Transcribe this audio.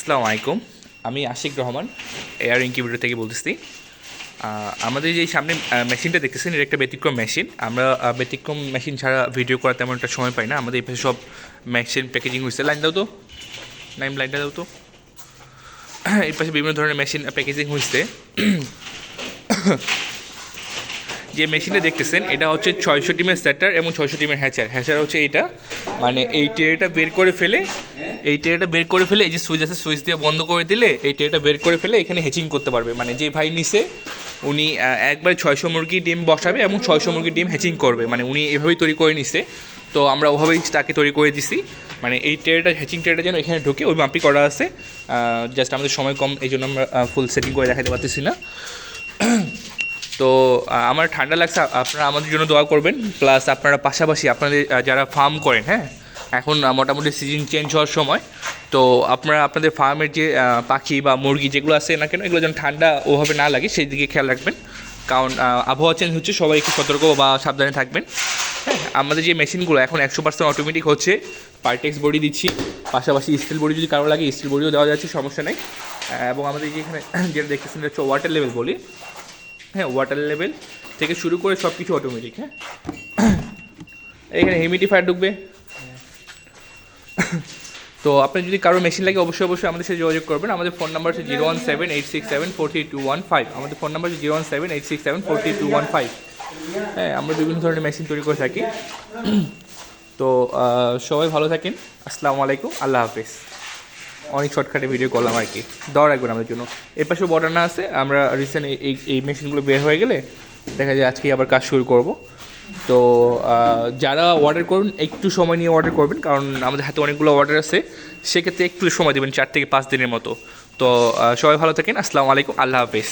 আসসালামু আলাইকুম। আমি আশিক রহমান এয়ার ইনকিউবেটর থেকে বলতেছি। আমাদের যে সামনে মেশিনটা দেখতেছেন এটা একটা ব্যতিক্রম মেশিন আমরা ব্যতিক্রম মেশিন ছাড়া ভিডিও করার তেমন একটা সময় পাই না। আমাদের এই সব মেশিন প্যাকেজিং হয়েছে লাইন দাও তো। লাইন লাইনটা দাও তো। এই পাশে বিভিন্ন ধরনের মেশিন প্যাকেজিং হয়েছে যে মেশিনটা দেখতেছেন, এটা হচ্ছে ছয়শো টিমের সেটার এবং ছয়শো টিমের হ্যাচার হ্যাচার হচ্ছে এইটা। মানে এই ট্রেটা বের করে ফেলে এই ট্রেটা বের করে ফেলে, এই যে সুইচ আছে, সুইচ দিয়ে বন্ধ করে দিলে এই ট্রেটা বের করে ফেলে এখানে হেচিং করতে পারবে। মানে যে ভাই নিছে, উনি একবার ছয়শো মুরগি ডিম বসাবে এবং ছয়শো মুরগি ডিম হ্যাচিং করবে। মানে উনি এভাবেই তৈরি করে নিছে। তো আমরা ওভাবেই তাকে তৈরি করে দিছি। মানে এই ট্রেটা হ্যাচিং ট্রেটা যেন এখানে ঢুকে ওই মাপি করা আছে। জাস্ট আমাদের সময় কম, এই জন্য আমরা ফুল সেটিং করে দেখাতে পারতেছি না। তো আমার ঠান্ডা লাগছে, আপনারা আমাদের জন্য দোয়া করবেন। প্লাস আপনারা পাশাপাশি আপনাদের যারা ফার্ম করেন হ্যাঁ? এখন মোটামুটি সিজন চেঞ্জ হওয়ার সময়। তো আপনারা, আপনাদের ফার্মের যে পাখি বা মুরগি যেগুলো আছে না কেন, এগুলো যেন ঠান্ডা ওভাবে না লাগে, সেই দিকে খেয়াল রাখবেন। কারণ আবহাওয়া চেঞ্জ হচ্ছে, সবাই একটু সতর্ক বা সাবধানে থাকবেন। হ্যাঁ আমাদের যে মেশিনগুলো এখন একশো পার্সেন্ট অটোমেটিক হচ্ছে। পার্টেক্স বডি দিচ্ছি, পাশাপাশি স্টিল বডি যদি কারও লাগে স্টিল বডিও দেওয়া যাচ্ছে, সমস্যা নেই। এবং আমাদের যে এখানে, যেটা দেখতেছেন হচ্ছে ওয়াটার লেভেল বলি। হ্যাঁ ওয়াটার লেভেল থেকে শুরু করে সব কিছু অটোমেটিক হ্যাঁ। এখানে হিউমিডিফায়ার ঢুকবে তো আপনার যদি কারও মেশিন লাগে, অবশ্যই অবশ্যই আমাদের সাথে যোগাযোগ করবেন। আমাদের ফোন নাম্বার হচ্ছে zero one seven eight six seven four three two one five আমাদের ফোন নাম্বার হচ্ছে zero one seven eight six seven four three two one five হ্যাঁ আমরা বিভিন্ন ধরনের মেশিন তৈরি করে থাকি। তো সবাই ভালো থাকেন। আসসালামু আলাইকুম। আল্লাহ হাফিজ। অনেক শর্টকাটে ভিডিও করলাম আর কি। দেওয়া রাখবেন আমাদের জন্য। এর পাশেও বর্ডার না আছে। আমরা রিসেন্ট এই এই মেশিনগুলো বের হয়ে গেলে দেখা যায় আজকেই আবার কাজ শুরু করব। তো যারা অর্ডার করুন, একটু সময় নিয়ে অর্ডার করবেন, কারণ আমাদের হাতে অনেকগুলো অর্ডার আছে। সেক্ষেত্রে একটু সময় দেবেন, চার থেকে পাঁচ দিনের মতো। তো সবাই ভালো থাকেন, আসসালামু আলাইকুম, আল্লাহ হাফেজ।